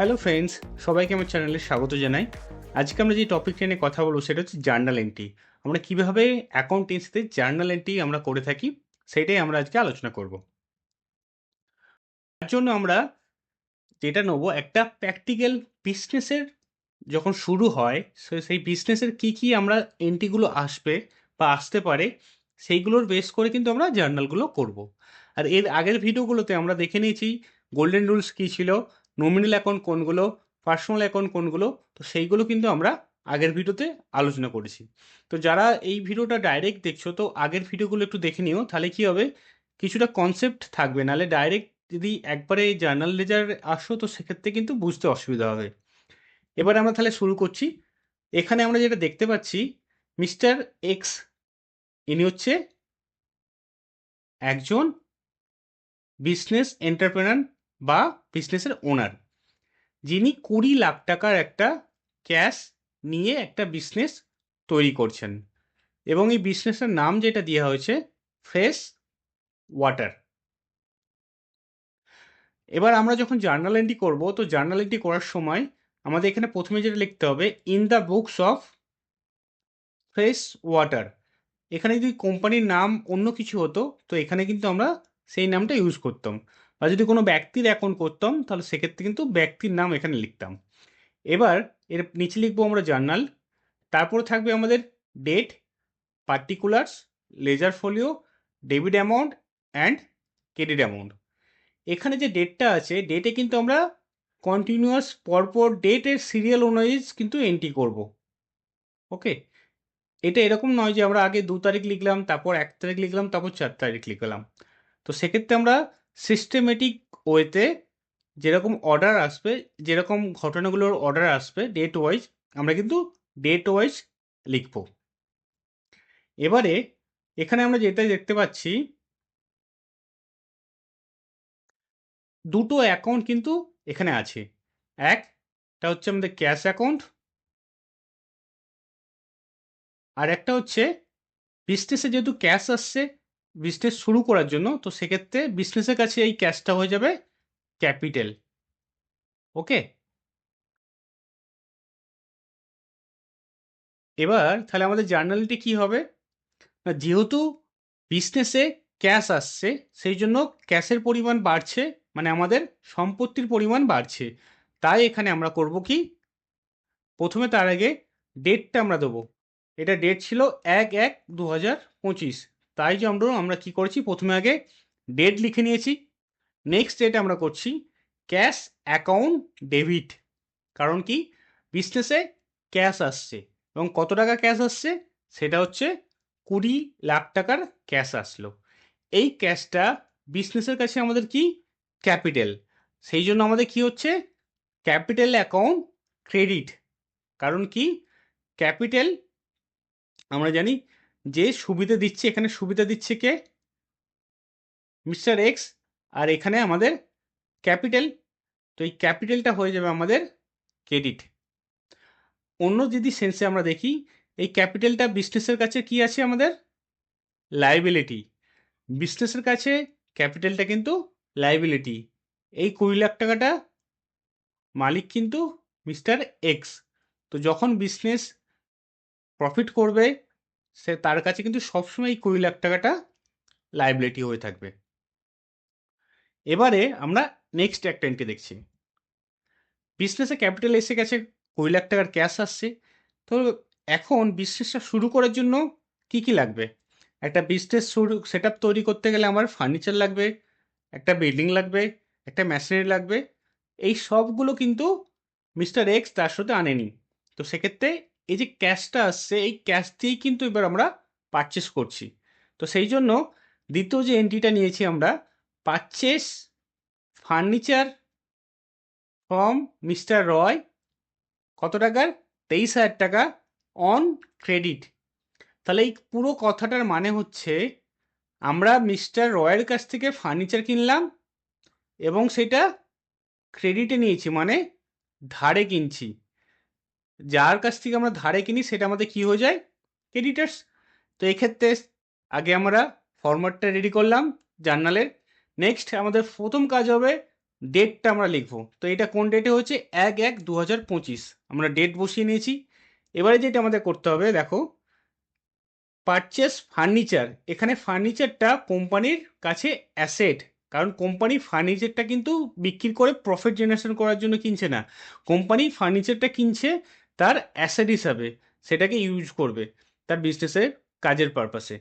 Hello friends সবাইকে আমার চ্যানেলে স্বাগত জানাই। আজকে আমরা যে টপিকটা নিয়ে কথা বলব সেটা হচ্ছে জার্নাল এন্ট্রি আমরা কীভাবে অ্যাকাউন্টেন্সিতে জার্নাল এন্ট্রি আমরা করে থাকি, সেটাই আমরা আজকে আলোচনা করব। তার জন্য আমরা যেটা নেব, একটা প্র্যাকটিক্যাল বিজনেসের যখন শুরু হয় সেই বিজনেসের কি কি আমরা এন্ট্রিগুলো আসবে বা আসতে পারে, সেইগুলোর বেস করে কিন্তু আমরা জার্নালগুলো করব। আর এর আগের ভিডিওগুলোতে আমরা দেখে নিয়েছি গোল্ডেন রুলস কী ছিল নমিনাল অ্যাকাউন্ট কোনগুলো পার্সোনাল অ্যাকাউন্ট কোনগুলো, তো সেইগুলো কিন্তু আমরা আগের ভিডিওতে আলোচনা করেছি। তো যারা এই ভিডিওটা ডাইরেক্ট দেখছ, তো আগের ভিডিওগুলো একটু দেখে নিও, তাহলে কী হবে? কিছুটা কনসেপ্ট থাকবে, নাহলে ডাইরেক্ট যদি একবারে জার্নাল লেজার আসো, তো সেক্ষেত্রে কিন্তু বুঝতে অসুবিধা হবে। এবার আমরা তাহলে শুরু করছি। এখানে আমরা যেটা দেখতে পাচ্ছি মিস্টার এক্স ইনি হচ্ছে একজন বিজনেস এন্টারপ্রেনার বা বিজনেসের ওনার যিনি কুড়ি লাখ টাকার একটা ক্যাশ নিয়ে একটা বিজনেস তৈরি করছেন। এবং এই বিজনেসের নাম যেটা দেওয়া হয়েছে ফ্রেশ ওয়াটার এবার আমরা যখন জার্নাল এন্ট্রি করব, তো জার্নাল এন্ট্রি করার সময় আমাদের এখানে প্রথমে যেটা লিখতে হবে in the books of fresh water এখানে যদি কোম্পানির নাম অন্য কিছু হতো, তো এখানে কিন্তু আমরা সেই নামটা ইউজ করতাম। আর যদি কোনো ব্যক্তির অ্যাকাউন্ট করতাম, তাহলে সেক্ষেত্রে কিন্তু ব্যক্তির নাম এখানে লিখতাম। এবার এর নিচে লিখব আমরা জার্নাল তারপরে থাকবে আমাদের date particulars ledger folio debit amount and credit amount এখানে যে ডেটটা আছে ডেটে কিন্তু আমরা কন্টিনিউয়াস পরপর ডেটের সিরিয়াল অনুযায়ী কিন্তু এন্ট্রি করব। ওকে এটা এরকম নয় যে আমরা আগে দু তারিখ লিখলাম, তারপর এক তারিখ লিখলাম, তারপর চার তারিখ লিখলাম। তো সেক্ষেত্রে আমরা সিস্টেমেটিক ওয়েতে যেরকম অর্ডার আসবে, যেরকম ঘটনাগুলোর অর্ডার আসবে ডেট ওয়াইজ আমরা কিন্তু ডেট ওয়াইজ লিখব। এবারে এখানে আমরা যেটা দেখতে পাচ্ছি, দুটো অ্যাকাউন্ট কিন্তু এখানে আছে। একটা হচ্ছে আমাদের ক্যাশ অ্যাকাউন্ট আর একটা হচ্ছে বিজনেসে যেহেতু ক্যাশ আসছে বিজনেস শুরু করার জন্য, তো সেক্ষেত্রে বিজনেসের কাছে এই ক্যাশটা হয়ে যাবে ক্যাপিটাল ওকে এবার তাহলে আমাদের জার্নালটি কি হবে? না, যেহেতু বিজনেসে ক্যাশ আসছে, সেই জন্য ক্যাশের পরিমাণ বাড়ছে মানে আমাদের সম্পত্তির পরিমাণ বাড়ছে। তাই এখানে আমরা করব কি? প্রথমে তার আগে ডেটটা আমরা দেবো। এটা ডেট ছিল এক এক দু হাজার পঁচিশ। তাই যে আমরা আমরা কী করেছি? প্রথমে আগে ডেট লিখে নিয়েছি। নেক্সট ডেট আমরা করছি ক্যাশ অ্যাকাউন্ট ডেবিট কারণ কি? বিজনেসে ক্যাশ আসছে। এবং কত টাকা ক্যাশ আসছে? সেটা হচ্ছে কুড়ি লাখ টাকার ক্যাশ আসলো। এই ক্যাশটা বিজনেসের কাছে আমাদের কি? ক্যাপিটাল সেই জন্য আমাদের কি হচ্ছে? ক্যাপিটাল অ্যাকাউন্ট ক্রেডিট কারণ কি? ক্যাপিটাল আমরা জানি যে সুবিধা দিচ্ছে, এখানে সুবিধা দিচ্ছে কে? Mister x. আর এখানে আমাদের ক্যাপিটাল। তো এই ক্যাপিটালটা হয়ে যাবে আমাদের ক্রেডিট। অন্য যদি সেন্সে আমরা দেখি, এই ক্যাপিটালটা বিজনেসের কাছে কি আছে আমাদের? লাইবিলিটি। বিজনেসের কাছে ক্যাপিটালটা কিন্তু লাইবিলিটি। এই কুড়ি লাখ টাকাটা মালিক কিন্তু মিস্টার এক্স। তো যখন বিজনেস প্রফিট করবে সে তার কাছে কিন্তু সবসময় কুড়ি লাখ টাকাটা লাইবিলিটি হয়ে থাকবে। এবারে আমরা নেক্সট একটা এন্ট্রি দেখছি। বিজনেসে ক্যাপিটাল এসে গেছে, কুড়ি লাখ টাকার ক্যাশ আসছে। তো এখন বিজনেসটা শুরু করার জন্য কি কি লাগবে? একটা বিজনেস শুরু সেট তৈরি করতে গেলে আমার ফার্নিচার লাগবে, একটা বিল্ডিং লাগবে, একটা মেশিনারি লাগবে। এই সবগুলো কিন্তু মিস্টার এক্স তার সাথে আনেনি। তো সেক্ষেত্রে এই যে ক্যাশটা আসছে, এই ক্যাশ দিয়েই কিন্তু এবার আমরা পারচেস করছি। তো সেই জন্য দ্বিতীয় যে এন্ট্রিটা নিয়েছি আমরা purchase furniture from mister Roy কত টাকার? তেইশ হাজার টাকা অন ক্রেডিট তাহলে এই পুরো কথাটার মানে হচ্ছে, আমরা মিস্টার রয়ের কাছ থেকে ফার্নিচার কিনলাম এবং সেটা ক্রেডিটে নিয়েছি মানে ধারে কিনছি। যার কাছ থেকে আমরা ধারে কিনি, সেটা আমাদের কি হয়ে যায়? ক্রেডিটার্স তো এক্ষেত্রে আগে আমরা ফরম্যাটটা রেডি করলাম জার্নালের নেক্সট আমাদের প্রথম কাজ হবে ডেটটা আমরা লিখব। তো এটা কোন ডেটে হচ্ছে এক এক দু হাজার পঁচিশ। আমরা ডেট বসিয়ে নিয়েছি। এবারে যেটা আমাদের করতে হবে, দেখো। পারচেস ফার্নিচার এখানে ফার্নিচারটা কোম্পানির কাছে অ্যাসেট কারণ কোম্পানি ফার্নিচারটা কিন্তু বিক্রি করে প্রফিট জেনারেশন করার জন্য কিনছে না। কোম্পানি ফার্নিচারটা কিনছে তার অ্যাসেট হিসাবে সেটাকে ইউজ করবে তার বিজনেসের কাজের পারপাসে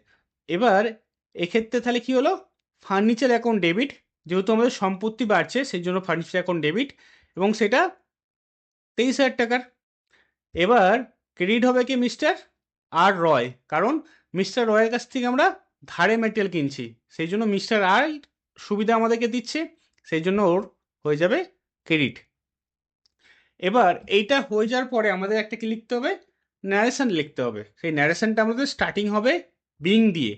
এবার এক্ষেত্রে তাহলে কি হলো? ফার্নিচার অ্যাকাউন্ট ডেবিট যেহেতু আমাদের সম্পত্তি বাড়ছে, সেই জন্য ফার্নিচার অ্যাকাউন্ট ডেবিট এবং সেটা তেইশ হাজার টাকার। এবার ক্রেডিট হবে কি মিস্টার আর রয়। কারণ মিস্টার রয়ের কাছ থেকে আমরা ধারে মেটেরিয়াল কিনছি। সেই জন্য মিস্টার আর সুবিধা আমাদেরকে দিচ্ছে, সেই জন্য ওর হয়ে যাবে ক্রেডিট এবার এইটা হয়ে যাওয়ার পরে আমাদের একটা কি লিখতে হবে? ন্যারেশন লিখতে হবে। সেই ন্যারেশনটা আমাদের স্টার্টিং হবে বিং দিয়ে।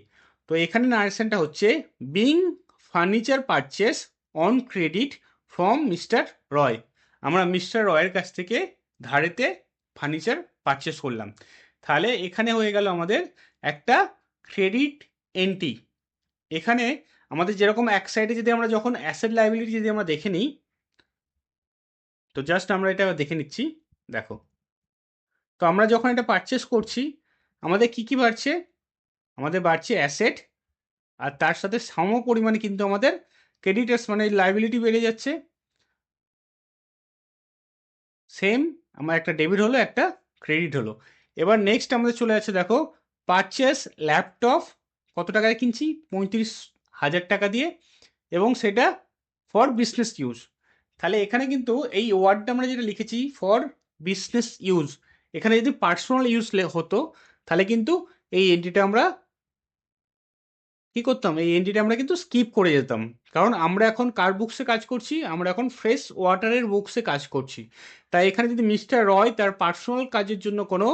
তো এখানে ন্যারেশনটা হচ্ছে being furniture purchase on credit from mister Roy আমরা মিস্টার রয়ের কাছ থেকে ধারেতে ফার্নিচার পারচেস করলাম। তাহলে এখানে হয়ে গেল আমাদের একটা ক্রেডিট এন্ট্রি এখানে আমাদের যেরকম এক সাইডে যদি আমরা যখন অ্যাসেট লাইবিলিটি যদি আমরা দেখে নিই তো জাস্ট আমরা এটা দেখে নিচ্ছি। দেখো। তো আমরা যখন এটা পারচেস করছি, আমাদের কি কি বাড়ছে? আমাদের বাড়ছে অ্যাসেট আর তার সাথে সম পরিমাণে কিন্তু আমাদের ক্রেডিটার্স মানে লাইবিলিটি বেড়ে যাচ্ছে। সেম আমার একটা ডেবিট হলো, একটা ক্রেডিট হলো। এবার নেক্সট আমাদের চলে যাচ্ছে, দেখো পারচেস ল্যাপটপ কত টাকায় কিনছি? পঁয়ত্রিশ হাজার টাকা দিয়ে। এবং সেটা ফর বিজনেস ইউজ তাহলে এখানে কিন্তু এই ওয়ার্ডটা আমরা যেটা লিখেছি ফর বিজনেস ইউজ এখানে যদি পার্সোনাল ইউজ হতো, তাহলে কিন্তু এই এন্ট্রিটা আমরা কি করতাম? এই এন্ট্রিটা আমরা কিন্তু স্কিপ করে যেতাম। কারণ আমরা এখন কার বুকসে কাজ করছি? আমরা এখন ফ্রেশ ওয়াটারের বুকসে কাজ করছি। তাই এখানে যদি মিস্টার রয় তার পার্সোনাল কাজের জন্য কোনো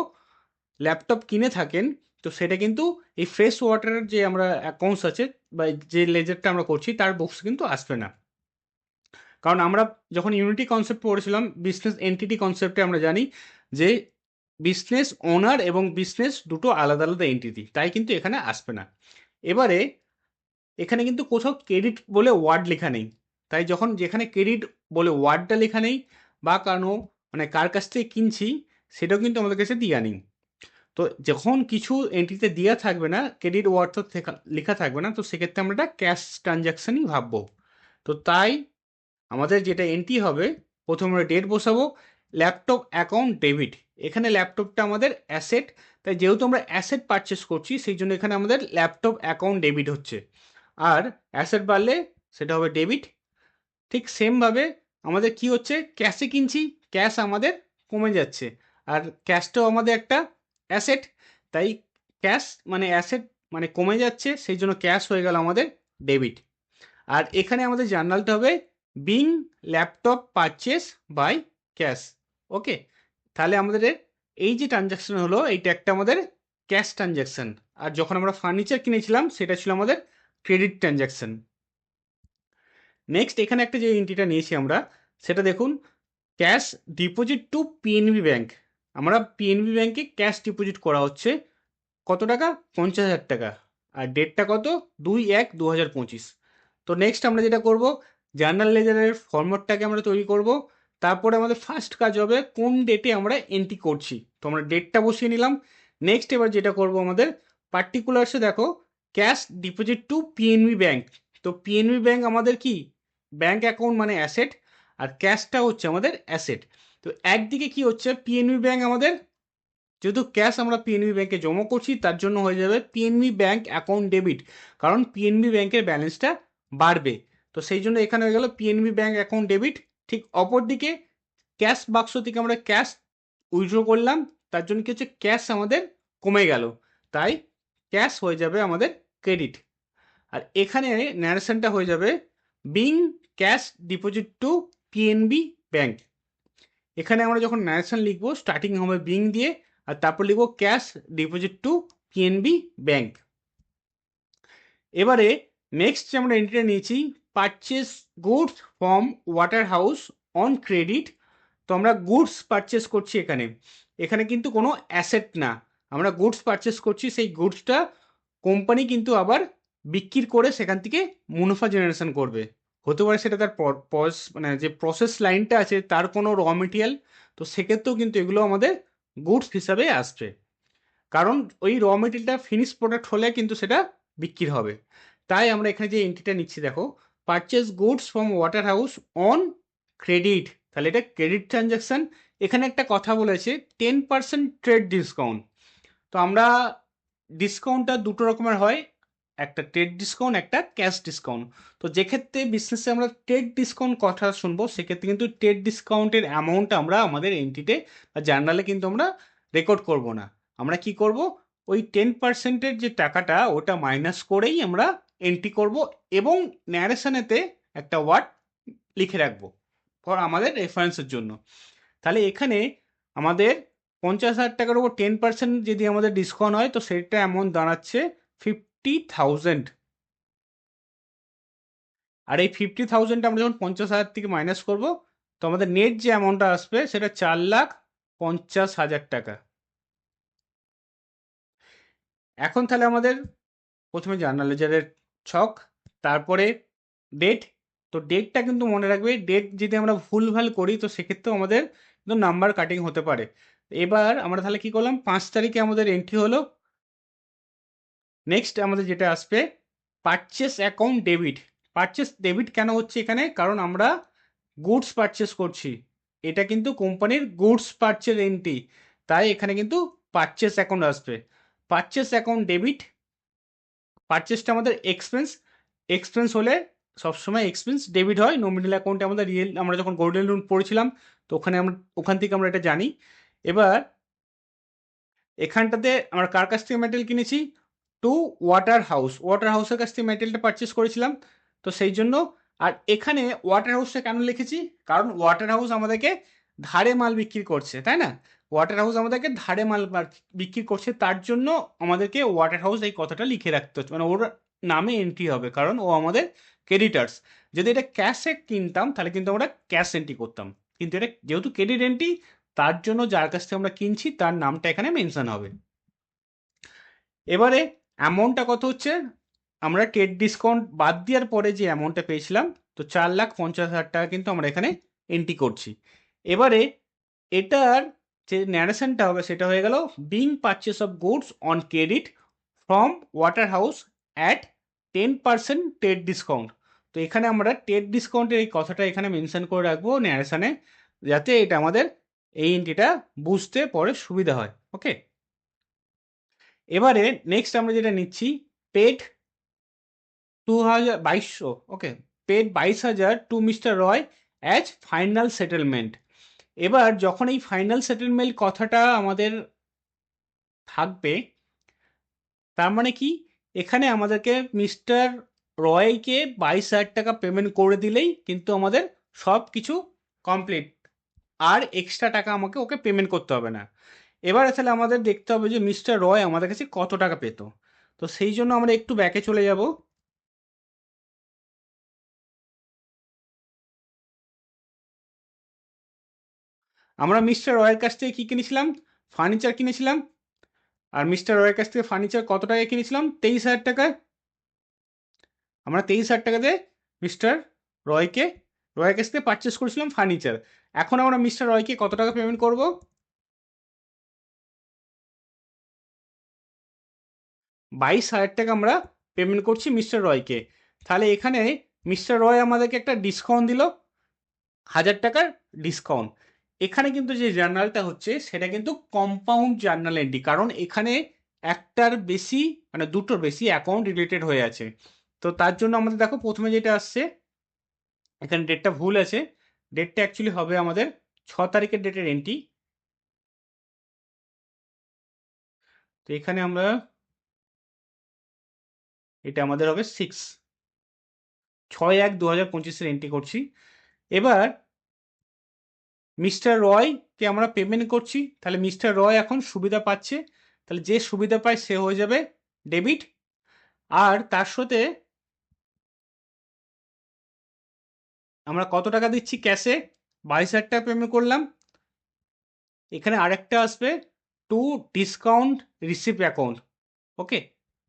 ল্যাপটপ কিনে থাকেন, তো সেটা কিন্তু এই ফ্রেশ ওয়াটারের যে আমরা অ্যাকাউন্টস আছে বা যে লেজারটা আমরা করছি, তার বুকস কিন্তু আসবে না। কারণ আমরা যখন ইউনিটি কনসেপ্ট পড়েছিলাম বিজনেস এন্টিটি কনসেপ্টে আমরা জানি যে বিজনেস ওনার এবং বিজনেস দুটো আলাদা আলাদা এন্টিটি তাই কিন্তু এখানে আসবে না। এবারে এখানে কিন্তু কোথাও ক্রেডিট বলে ওয়ার্ড লেখা নেই, তাই যখন যেখানে ক্রেডিট বলে ওয়ার্ডটা লেখা নেই বা কারণ মানে কার কাছ থেকে কিনছি, সেটাও কিন্তু আমাদের কাছে দিয়া নেই। তো যখন কিছু এন্ট্রিতে দেওয়া থাকবে না ক্রেডিট ওয়ার্ড তো লেখা থাকবে না, তো সেক্ষেত্রে আমরা এটা ক্যাশ ট্রানজ্যাকশানই ভাববো। তো তাই আমাদের যেটা এন্ট্রি হবে, প্রথমে ডেট বসাবো ল্যাপটপ অ্যাকাউন্ট ডেবিট এখানে ল্যাপটপটা আমাদের অ্যাসেট তাই যেহেতু আমরা অ্যাসেট পারচেস করছি, সেই জন্য এখানে আমাদের ল্যাপটপ অ্যাকাউন্ট ডেবিট হচ্ছে। আর অ্যাসেট বাড়লে সেটা হবে ডেবিট ঠিক সেমভাবে আমাদের কি হচ্ছে? ক্যাশে কিনছি ক্যাশ আমাদের কমে যাচ্ছে। আর ক্যাশটাও আমাদের একটা অ্যাসেট তাই ক্যাশ মানে অ্যাসেট মানে কমে যাচ্ছে, সেই জন্য ক্যাশ হয়ে গেল আমাদের ডেবিট আর এখানে আমাদের জার্নালটা হবে being laptop purchase by cash okay তাহলে আমাদের এই যে ট্রানজ্যাকশন হলো, এইটা একটা আমাদের ক্যাশ ট্রানজ্যাকশন আর যখন আমরা ফার্নিচার কিনেছিলাম, সেটা ছিল আমাদের ক্রেডিট ট্রানজ্যাকশন নেক্সট এখানে একটা যে এন্ট্রিটা নিয়েছি আমরা, সেটা দেখুন cash deposit to PNB bank আমরা পিএনবি ব্যাংকে ক্যাশ ডিপোজিট করা হচ্ছে কত টাকা? পঞ্চাশ হাজার টাকা। আর ডেটটা কত? দুই এক দু হাজার পঁচিশ। তো নেক্সট আমরা যেটা করব জার্নাল লেজারের ফর্মটটাকে আমরা তৈরি করব। তারপরে আমাদের ফার্স্ট কাজ হবে কোন ডেটে আমরা এন্ট্রি করছি। তো আমরা ডেটটা বসিয়ে নিলাম। নেক্সট এবার যেটা করব আমাদের পার্টিকুলার্সে দেখো cash deposit to PNB bank তো পিএনবি ব্যাংক আমাদের কি? ব্যাংক অ্যাকাউন্ট মানে অ্যাসেট আর ক্যাশটা হচ্ছে আমাদের অ্যাসেট তো একদিকে কি হচ্ছে? পিএনবি ব্যাংক আমাদের, যেহেতু ক্যাশ আমরা পিএনবি ব্যাংকে জমা করছি, তার জন্য হয়ে যাবে পিএনবি ব্যাংক অ্যাকাউন্ট ডেবিট কারণ পিএনবি ব্যাংকের ব্যালেন্সটা বাড়বে। তো সেই জন্য এখানে হয়ে গেল পিএনবি ব্যাঙ্ক অ্যাকাউন্ট ডেবিট ঠিক অপর দিকে ক্যাশ বাক্স থেকে আমরা ক্যাশ উইথড্র করলাম, তার জন্য কি হচ্ছে ক্যাশ আমাদের কমে গেল। তাই ক্যাশ হয়ে যাবে আমাদের ক্রেডিট আর এখানে ন্যারেশনটা হয়ে যাবে being cash deposit to PNB bank এখানে আমরা যখন ন্যারেশন লিখব স্টার্টিং হবে বিং দিয়ে, আর তারপর লিখব cash deposit to PNB bank এবারে নেক্সট যে আমরা এন্ট্রিটা নিয়েছি purchase goods from Water House on credit তো আমরা গুডস পারচেস করছি এখানে। এখানে কিন্তু কোনো অ্যাসেট না। আমরা গুডস পারচেস করছি, সেই গুডসটা কোম্পানি কিন্তু আবার বিক্রি করে সেখান থেকে মুনাফা জেনারেশন করবে। হতে পারে সেটা তার মানে যে প্রসেস লাইনটা আছে, তার কোনো র মেটেরিয়াল তো সেক্ষেত্রেও কিন্তু এগুলো আমাদের গুডস হিসাবে আসবে। কারণ ওই র মেটেরিয়ালটা ফিনিশ প্রোডাক্ট হলে কিন্তু সেটা বিক্রি হবে। তাই আমরা এখানে যে এন্ট্রিটা নিচ্ছি, দেখো purchase goods from Water House on credit তাহলে এটা ক্রেডিট ট্রানজ্যাকশান এখানে একটা কথা বলেছে টেন পার্সেন্ট ট্রেড ডিসকাউন্ট তো আমরা ডিসকাউন্টটা দুটো রকমের হয়, একটা ট্রেড ডিসকাউন্ট একটা ক্যাশ ডিসকাউন্ট তো যেক্ষেত্রে বিজনেসে আমরা ট্রেড ডিসকাউন্ট কথা শুনব, সেক্ষেত্রে কিন্তু ট্রেড ডিসকাউন্টের অ্যামাউন্ট আমরা আমাদের এন্ট্রিতে বা জার্নালে কিন্তু আমরা রেকর্ড করব না। আমরা কি করব? ওই টেন পার্সেন্টের যে টাকাটা, ওটা মাইনাস করেই আমরা এন্ট্রি করব এবং ন্যারেশনেতে একটা ওয়ার্ড লিখে রাখব ফর আমাদের রেফারেন্সের জন্য। তাহলে এখানে আমাদের পঞ্চাশ হাজার টাকার উপর টেন পার্সেন্ট যদি আমাদের ডিসকাউন্ট হয়, তো সেটা এমন দাঁড়াচ্ছে ফিফটি থাউজেন্ড আর এই ফিফটি থাউজেন্ড আমরা যখন পঞ্চাশ হাজার থেকে মাইনাস করব, তো আমাদের নেট যে অ্যামাউন্টটা আসবে, সেটা চার লাখ পঞ্চাশ হাজার টাকা। এখন তাহলে আমাদের প্রথমে জার্নাল লেজারের ছক, তারপরে ডেট তো ডেটটা কিন্তু মনে রাখবে ডেট যদি আমরা ভুলভাল করি, তো সেক্ষেত্রেও আমাদের কিন্তু নাম্বার কাটিং হতে পারে। এবার আমরা তাহলে কি করলাম, পাঁচ তারিখে আমাদের এন্ট্রি হলো। নেক্সট আমাদের যেটা আসবে purchase account debit purchase debit কেন হচ্ছে এখানে? কারণ আমরা গুডস পারচেস করছি। এটা কিন্তু কোম্পানির গুডস পারচেস এন্ট্রি তাই এখানে কিন্তু পারচেস অ্যাকাউন্ট আসবে। পারচেস অ্যাকাউন্ট ডেবিট পারচেসটা আমাদের এক্সপেন্স এক্সপেন্স হলে সবসময় এক্সপেন্স ডেবিট হয়। নমিনাল অ্যাকাউন্টে আমাদের রিয়েল আমরা যখন গোল্ডেন লোন পড়েছিলাম, তো ওখানে আমরা, ওখান থেকে আমরা এটা জানি। এবার, এখানটাতে আমরা কার কাছ থেকে মেটেরিয়াল কিনেছি? টু ওয়াটার হাউস ওয়াটার হাউসের কাছ থেকে মেটেরিয়ালটা পারচেস করেছিলাম। তো সেই জন্য, আর এখানে ওয়াটার হাউসটা কেন লিখেছি? কারণ ওয়াটার হাউস আমাদেরকে ধারে মাল বিক্রি করছে, তাই না? ওয়াটার হাউস আমাদেরকে ধারে মাল বিক্রি করছে, তার জন্য আমাদেরকে ওয়াটার হাউস এই কথাটা লিখে রাখতে হচ্ছে। মানে ওর নামে এন্ট্রি হবে, কারণ ও আমাদের ক্রেডিটার্স যদি এটা ক্যাশে কিনতাম, তাহলে কিন্তু আমরা ক্যাশ এন্ট্রি করতাম। কিন্তু এটা যেহেতু ক্রেডিট এন্ট্রি তার জন্য যার কাছ থেকে আমরা কিনছি, তার নামটা এখানে মেনশন হবে। এবারে অ্যামাউন্টটা কত হচ্ছে? আমরা ট্রেড ডিসকাউন্ট বাদ দেওয়ার পরে যে অ্যামাউন্টটা পেয়েছিলাম, তো চার লাখ পঞ্চাশ হাজার টাকা কিন্তু আমরা এখানে এন্ট্রি করছি। এবারে এটার যে ন্যারেশনটা হবে সেটা হয়ে গেল being purchase of goods on credit from Water House at ten percent trade discount তো এখানে আমরা ট্রেড ডিসকাউন্টের এই কথাটা এখানে মেনশন করে রাখব ন্যারেশনে যাতে এটা আমাদের এই এন্ট্রিটা বুঝতে পরে সুবিধা হয় ওকে এবারে নেক্সট আমরা যেটা নিচ্ছি পেড টু হাজার বাইশশো ওকে পেড বাইশ হাজার to mister Roy as final settlement এবার যখন এই ফাইনাল সেটেলমেন্ট কথাটা আমাদের থাকবে, তার মানে কি? এখানে আমাদেরকে মিস্টার রয়কে বাইশ হাজার টাকা পেমেন্ট করে দিলেই কিন্তু আমাদের সব কিছু কমপ্লিট আর এক্সট্রা টাকা আমাকে ওকে পেমেন্ট করতে হবে না। এবারে তাহলে আমাদের দেখতে হবে যে মিস্টার রয় আমাদের কাছে কত টাকা পেত। তো সেই জন্য আমরা একটু ব্যাকে চলে যাব। আমরা মিস্টার রয়ের কাছ থেকে কী কিনেছিলাম? ফার্নিচার কিনেছিলাম। আর মিস্টার রয়ের কাছ থেকে ফার্নিচার কত টাকায় কিনেছিলাম? তেইশ হাজার টাকায়। আমরা তেইশ হাজার টাকাতে মিস্টার রয়কে রয়ের কাছ থেকে পারচেস করেছিলাম ফার্নিচার এখন আমরা মিস্টার রয়কে কত টাকা পেমেন্ট করব? বাইশ হাজার টাকা আমরা পেমেন্ট করছি মিস্টার রয়কে তাহলে এখানে মিস্টার রয় আমাদেরকে একটা ডিসকাউন্ট দিল। হাজার টাকার ডিসকাউন্ট এখানে কিন্তু যে জার্নালটা হচ্ছে, সেটা কিন্তু কম্পাউন্ড জার্নাল এন্ট্রি কারণ এখানে একটার বেশি মানে দুটোর বেশি অ্যাকাউন্ট রিলেটেড হয়ে আছে। তো তার জন্য আমাদের দেখো প্রথমে যেটা আসছে, এখানে ডেটটা ভুল আছে। ডেটটা অ্যাকচুয়ালি হবে আমাদের ছ তারিখের ডেটের এন্ট্রি তো এখানে আমরা, এটা আমাদের হবে সিক্স ছয় এক দু হাজার পঁচিশের এন্ট্রি করছি। এবার মিস্টার রয়কে আমরা পেমেন্ট করছি, তাহলে মিস্টার রয় এখন সুবিধা পাচ্ছে, তাহলে যে সুবিধা পায় সে হয়ে যাবে ডেবিট আর তার সাথে আমরা কত টাকা দিচ্ছি ক্যাশে বাইশ হাজার টাকা পেমেন্ট করলাম। এখানে আরেকটা আসবে to discount receive account okay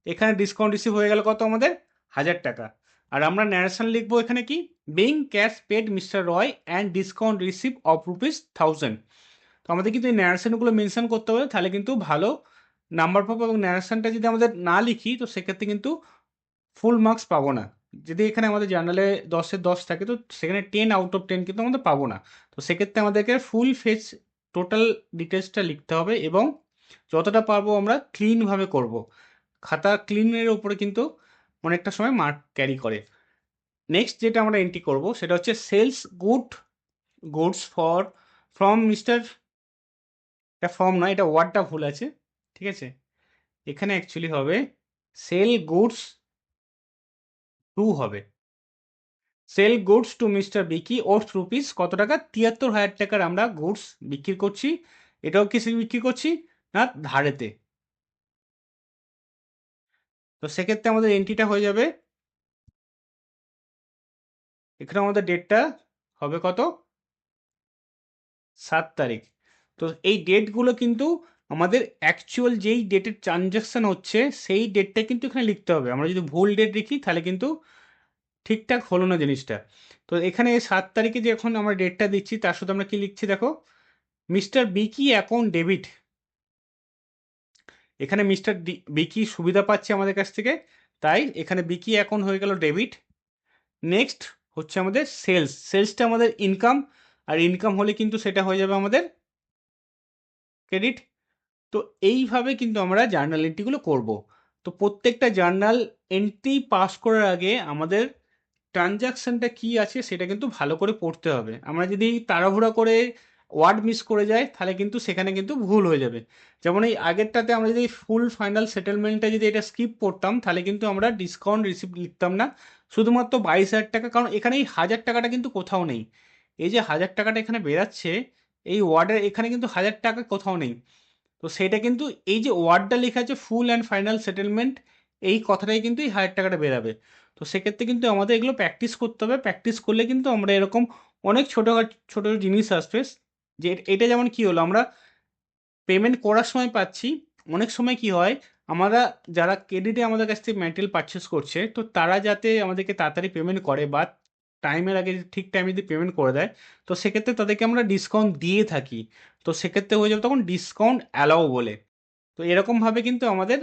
এখানে ডিসকাউন্ট রিসিভ হয়ে গেল কত আমাদের? হাজার টাকা। আর আমরা ন্যারেশন লিখব এখানে কি? Being cash paid mister Roy and discount receive of rupees thousand তো আমাদের কিন্তু এই ন্যারেশনগুলো মেনশন করতে হবে, তাহলে কিন্তু ভালো নাম্বার পাবো এবং ন্যারেশনটা যদি আমাদের না লিখি, তো সেক্ষেত্রে কিন্তু ফুল মার্কস পাবো না। যদি এখানে আমাদের জার্নালে দশের দশ থাকে, তো সেখানে টেন আউট অফ টেন কিন্তু আমাদের পাবো না। তো সেক্ষেত্রে আমাদেরকে ফুল ফেস টোটাল ডিটেলসটা লিখতে হবে এবং যতটা পারব আমরা ক্লিনভাবে করব। খাতা ক্লিনের ওপরে কিন্তু অনেকটা সময় মার্ক ক্যারি করে। নেক্সট যেটা আমরা এন্ট্রি করব, সেটা হচ্ছে sales good goods for from mister এটা ফর্ম নয়, এটা ওয়ার্ডটা ভুল আছে, ঠিক আছে? এখানে অ্যাকচুয়ালি হবে সেল গুডস টু হবে। Sale goods to mister Bicky worth rupees কত টাকা? তিয়াত্তর হাজার টাকার আমরা গুডস বিক্রি করছি। এটাও কিসে বিক্রি করছি? না, ধারেতে। তো সেক্ষেত্রে আমাদের এন্ট্রিটা হয়ে যাবে এখানে আমাদের ডেটটা হবে কত? সাত তারিখ। তো এই ডেটগুলো কিন্তু আমাদের অ্যাকচুয়াল যেই ডেটের ট্রানজ্যাকশান হচ্ছে, সেই ডেটটা কিন্তু এখানে লিখতে হবে। আমরা যদি ভুল ডেট লিখি, তাহলে কিন্তু ঠিকঠাক হলো না জিনিসটা। তো এখানে সাত তারিখে যে এখন আমরা ডেটটা দিচ্ছি, তার সাথে আমরা কি লিখছি দেখো? মিস্টার বিকি অ্যাকাউন্ট ডেবিট এখানে মিস্টার বিকি সুবিধা পাচ্ছে আমাদের কাছ থেকে। তাই এখানে বিকি অ্যাকাউন্ট হয়ে গেল ডেবিট। নেক্সট হচ্ছে আমাদের সেলস। সেলসটা আমাদের ইনকাম, আর ইনকাম হলে কিন্তু সেটা হয়ে যাবে আমাদের ক্রেডিট। তো এইভাবে কিন্তু আমরা জার্নাল এন্ট্রিগুলো করব। তো প্রত্যেকটা জার্নাল এন্ট্রি পাস করার আগে আমাদের ট্রানজাকশানটা কী আছে সেটা কিন্তু ভালো করে পড়তে হবে। আমরা যদি তাড়াহুড়া করে ওয়ার্ড মিস করে যায়, তাহলে কিন্তু সেখানে কিন্তু ভুল হয়ে যাবে। যেমন এই আগেরটাতে আমরা যদি ফুল ফাইনাল সেটেলমেন্টটা যদি এটা স্কিপ করতাম, তাহলে কিন্তু আমরা ডিসকাউন্ট রিসিপ্ট লিখতাম না। শুধুমাত্র বাইশ হাজার টাকা, কারণ এখানে এই হাজার টাকাটা কিন্তু কোথাও নেই। এই যে হাজার টাকাটা এখানে বেরাচ্ছে, এই ওয়ার্ডের এখানে কিন্তু হাজার টাকা কোথাও নেই। তো সেটা কিন্তু এই যে ওয়ার্ডটা লেখা আছে ফুল অ্যান্ড ফাইনাল সেটেলমেন্ট এই কথাটাই কিন্তু এই হাজার টাকাটা বেরাবে। তো সেক্ষেত্রে কিন্তু আমাদের এগুলো প্র্যাকটিস করতে হবে। প্র্যাকটিস করলে কিন্তু আমরা এরকম অনেক ছোটো ছোটো জিনিস আসবে। যে এটা যেমন কি হলো, আমরা পেমেন্ট করার সময় পাচ্ছি, অনেক সময় কি হয়, আমরা যারা ক্রেডিটে আমাদের কাছ থেকে ম্যাটেরিয়াল পারচেস করছে, তো তারা যাতে আমাদেরকে তাড়াতাড়ি পেমেন্ট করে বা টাইমের আগে ঠিক টাইমে যদি পেমেন্ট করে দেয়, তো সেক্ষেত্রে তাদেরকে আমরা ডিসকাউন্ট দিয়ে থাকি। তো সেক্ষেত্রে হয়ে যাবে তখন ডিসকাউন্ট অ্যালাও বলে। তো এরকমভাবে কিন্তু আমাদের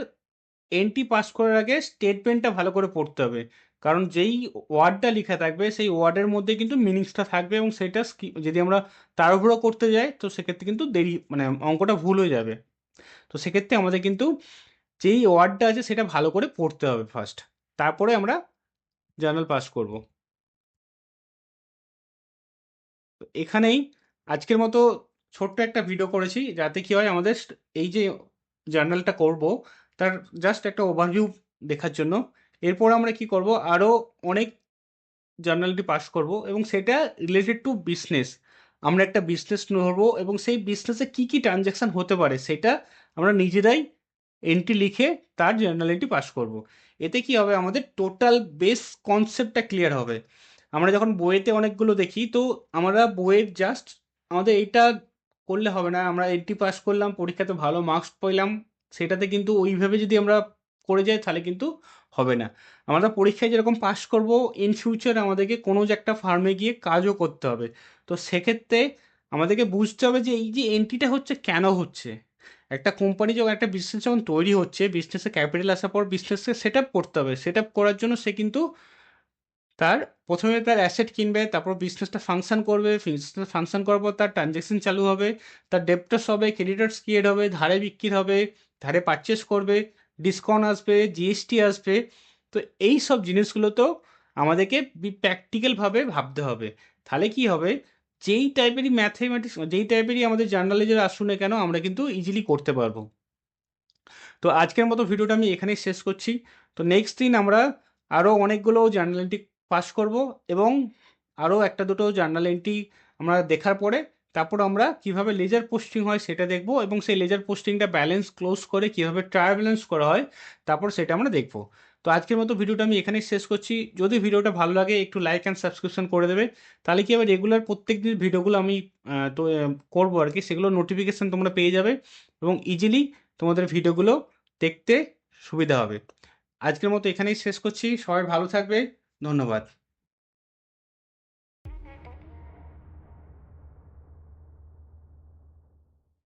এন্ট্রি পাস করার আগে স্টেটমেন্টটা ভালো করে পড়তে হবে। কারণ যেই ওয়ার্ডটা লেখা থাকবে, সেই ওয়ার্ডের মধ্যে কিন্তু মিনিংসটা থাকবে এবং সেটা যদি আমরা তাড়াহুড়ো করতে যাই, তো সেক্ষেত্রে কিন্তু দেরি মানে অঙ্কটা ভুল হয়ে যাবে। তো সেক্ষেত্রে আমাদের কিন্তু যেই ওয়ার্ডটা আছে, সেটা ভালো করে পড়তে হবে ফার্স্ট তারপরে আমরা জার্নাল পাস করব। এখানেই আজকের মতো ছোট্ট একটা ভিডিও করেছি, যাতে কি হয় আমাদের এই যে জার্নালটা করব, তার জাস্ট একটা ওভারভিউ দেখার জন্য। এরপর আমরা কি করব? আরও অনেক জার্নালটি পাস করব এবং সেটা রিলেটেড টু বিজনেস আমরা একটা বিজনেস ধরবো এবং সেই বিজনেসে কী কী ট্রানজ্যাকশান হতে পারে সেটা আমরা নিজেরাই এন্ট্রি লিখে তার জার্নালিটি পাস করব। এতে কি হবে? আমাদের টোটাল বেস কনসেপ্টটা ক্লিয়ার হবে। আমরা যখন বইয়েতে অনেকগুলো দেখি, তো আমরা বইয়ের জাস্ট আমাদের এইটা করলে হবে না। আমরা এন্ট্রি পাস করলাম, পরীক্ষাতে ভালো মার্কস পেলাম, সেটাতে কিন্তু ওইভাবে যদি আমরা করে যাই, তাহলে কিন্তু হবে না। আমরা পরীক্ষায় যেরকম পাস করব ইন ফিউচার আমাদেরকে কোনো যে একটা ফার্মে গিয়ে কাজও করতে হবে। তো সেক্ষেত্রে আমাদেরকে বুঝতে হবে যে এই যে এন্ট্রিটা হচ্ছে কেন হচ্ছে? একটা কোম্পানি যখন একটা বিজনেস যখন তৈরি হচ্ছে বিজনেসে ক্যাপিটাল আসার পর বিজনেসকে সেট আপ করতে হবে। সেট আপ করার জন্য সে কিন্তু তার প্রথমে তার অ্যাসেট কিনবে, তারপর বিজনেসটা ফাংশন করবে বিজনেসটা ফাংশন করার পর তার ট্রানজ্যাকশন চালু হবে, তার ডেপ্টার্স হবে ক্রেডিটার্স ক্রিয়েট হবে, ধারে বিক্রি হবে, ধারে পারচেস করবে। ডিসকাউন্ট আসবে জিএসটি আসবে, তো এই সব জিনিসগুলো তো আমাদেরকে প্র্যাকটিক্যালভাবে ভাবতে হবে। তাহলে কি হবে? যেই টাইপেরই ম্যাথমেটিক্স যেই টাইপেরই আমাদের জার্নালে যারা আসুন না কেন, আমরা কিন্তু ইজিলি করতে পারব। তো আজকের মতো ভিডিওটা আমি এখানেই শেষ করছি। তো নেক্সট দিন আমরা আরও অনেকগুলো জার্নাল এন্ট্রি পাস করব এবং আরও একটা দুটো জার্নাল এন্ট্রি আমরা দেখার পরে তারপর আমরা কীভাবে লেজার পোস্টিং হয় সেটা দেখব এবং সেই লেজার পোস্টিংটা ব্যালেন্স ক্লোজ করে কীভাবে ট্রায়াল ব্যালেন্স করা হয় তারপর সেটা আমরা দেখব। তো আজকের মতো ভিডিওটা আমি এখানেই শেষ করছি। যদি ভিডিওটা ভালো লাগে, একটু লাইক অ্যান্ড সাবস্ক্রিপশন করে দেবে। তাহলে কি হবে রেগুলার প্রত্যেক দিন ভিডিওগুলো আমি তো করব আর কি। সেগুলো নোটিফিকেশান তোমরা পেয়ে যাবে এবং ইজিলি তোমাদের ভিডিওগুলো দেখতে সুবিধা হবে। আজকের মতো এখানেই শেষ করছি। সবাই ভালো থাকবে। ধন্যবাদ।